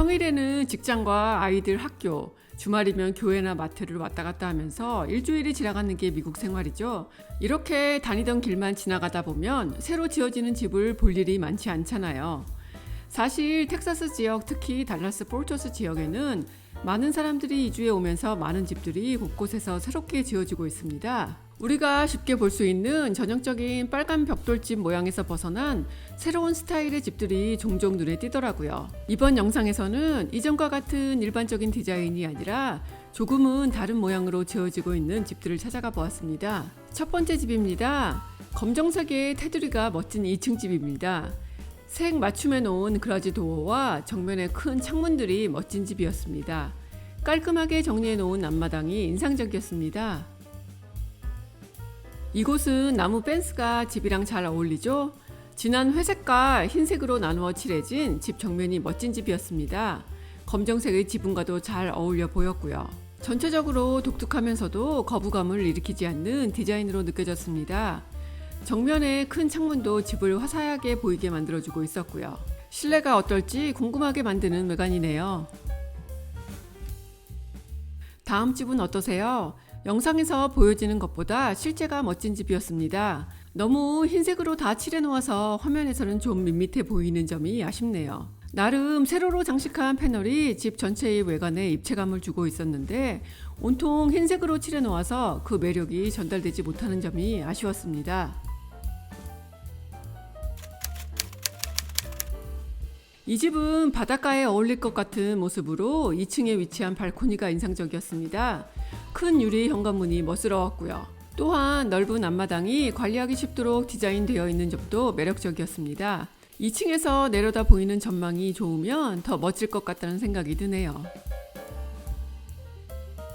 평일에는 직장과 아이들 학교, 주말이면 교회나 마트를 왔다 갔다 하면서 일주일이 지나가는 게 미국 생활이죠. 이렇게 다니던 길만 지나가다 보면 새로 지어지는 집을 볼 일이 많지 않잖아요. 사실 텍사스 지역, 특히 달라스 포르토스 지역에는 많은 사람들이 이주해 오면서 많은 집들이 곳곳에서 새롭게 지어지고 있습니다. 우리가 쉽게 볼 수 있는 전형적인 빨간 벽돌집 모양에서 벗어난 새로운 스타일의 집들이 종종 눈에 띄더라고요. 이번 영상에서는 이전과 같은 일반적인 디자인이 아니라 조금은 다른 모양으로 지어지고 있는 집들을 찾아가 보았습니다. 첫 번째 집입니다. 검정색의 테두리가 멋진 2층 집입니다. 색 맞춤해 놓은 그라지 도어와 정면에 큰 창문들이 멋진 집이었습니다. 깔끔하게 정리해 놓은 앞마당이 인상적이었습니다. 이곳은 나무 펜스가 집이랑 잘 어울리죠? 진한 회색과 흰색으로 나누어 칠해진 집 정면이 멋진 집이었습니다. 검정색의 지붕과도 잘 어울려 보였고요. 전체적으로 독특하면서도 거부감을 일으키지 않는 디자인으로 느껴졌습니다. 정면에 큰 창문도 집을 화사하게 보이게 만들어주고 있었고요. 실내가 어떨지 궁금하게 만드는 외관이네요. 다음 집은 어떠세요? 영상에서 보여지는 것보다 실제가 멋진 집이었습니다. 너무 흰색으로 다 칠해 놓아서 화면에서는 좀 밋밋해 보이는 점이 아쉽네요. 나름 세로로 장식한 패널이 집 전체의 외관에 입체감을 주고 있었는데 온통 흰색으로 칠해 놓아서 그 매력이 전달되지 못하는 점이 아쉬웠습니다. 이 집은 바닷가에 어울릴 것 같은 모습으로 2층에 위치한 발코니가 인상적이었습니다. 큰 유리 현관문이 멋스러웠고요. 또한 넓은 앞마당이 관리하기 쉽도록 디자인되어 있는 점도 매력적이었습니다. 2층에서 내려다 보이는 전망이 좋으면 더 멋질 것 같다는 생각이 드네요.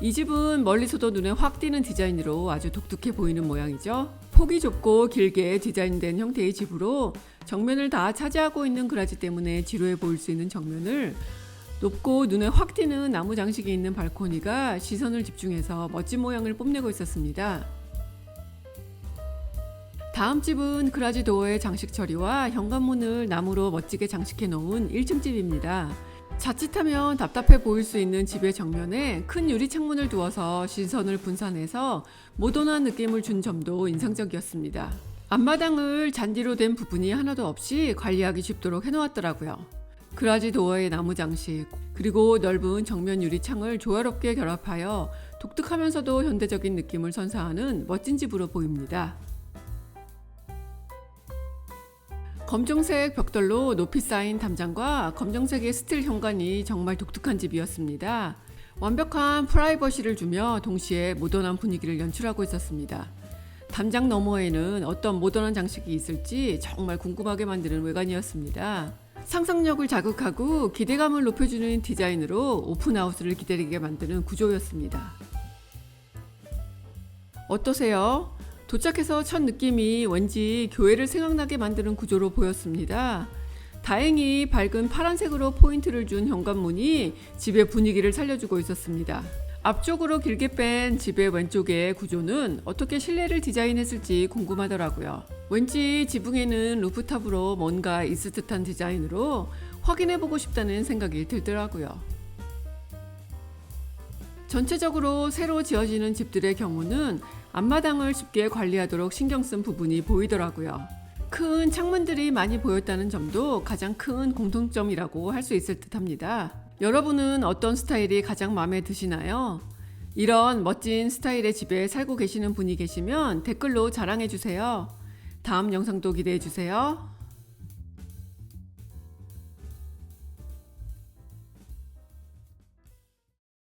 이 집은 멀리서도 눈에 확 띄는 디자인으로 아주 독특해 보이는 모양이죠. 폭이 좁고 길게 디자인된 형태의 집으로 정면을 다 차지하고 있는 그라지 때문에 지루해 보일 수 있는 정면을 높고 눈에 확 띄는 나무 장식이 있는 발코니가 시선을 집중해서 멋진 모양을 뽐내고 있었습니다. 다음 집은 그라지 도어의 장식 처리와 현관문을 나무로 멋지게 장식해 놓은 1층 집입니다. 자칫하면 답답해 보일 수 있는 집의 정면에 큰 유리 창문을 두어서 시선을 분산해서 모던한 느낌을 준 점도 인상적이었습니다. 앞마당을 잔디로 된 부분이 하나도 없이 관리하기 쉽도록 해놓았더라고요. 그라지 도어의 나무 장식, 그리고 넓은 정면 유리 창을 조화롭게 결합하여 독특하면서도 현대적인 느낌을 선사하는 멋진 집으로 보입니다. 검정색 벽돌로 높이 쌓인 담장과 검정색의 스틸 현관이 정말 독특한 집이었습니다. 완벽한 프라이버시를 주며 동시에 모던한 분위기를 연출하고 있었습니다. 담장 너머에는 어떤 모던한 장식이 있을지 정말 궁금하게 만드는 외관이었습니다. 상상력을 자극하고 기대감을 높여주는 디자인으로 오픈하우스를 기다리게 만드는 구조였습니다. 어떠세요? 도착해서 첫 느낌이 왠지 교회를 생각나게 만드는 구조로 보였습니다. 다행히 밝은 파란색으로 포인트를 준 현관문이 집의 분위기를 살려주고 있었습니다. 앞쪽으로 길게 뺀 집의 왼쪽의 구조는 어떻게 실내를 디자인했을지 궁금하더라고요. 왠지 지붕에는 루프탑으로 뭔가 있을 듯한 디자인으로 확인해보고 싶다는 생각이 들더라고요. 전체적으로 새로 지어지는 집들의 경우는 앞마당을 쉽게 관리하도록 신경 쓴 부분이 보이더라고요. 큰 창문들이 많이 보였다는 점도 가장 큰 공통점이라고 할 수 있을 듯 합니다. 여러분은 어떤 스타일이 가장 마음에 드시나요? 이런 멋진 스타일의 집에 살고 계시는 분이 계시면 댓글로 자랑해 주세요. 다음 영상도 기대해 주세요.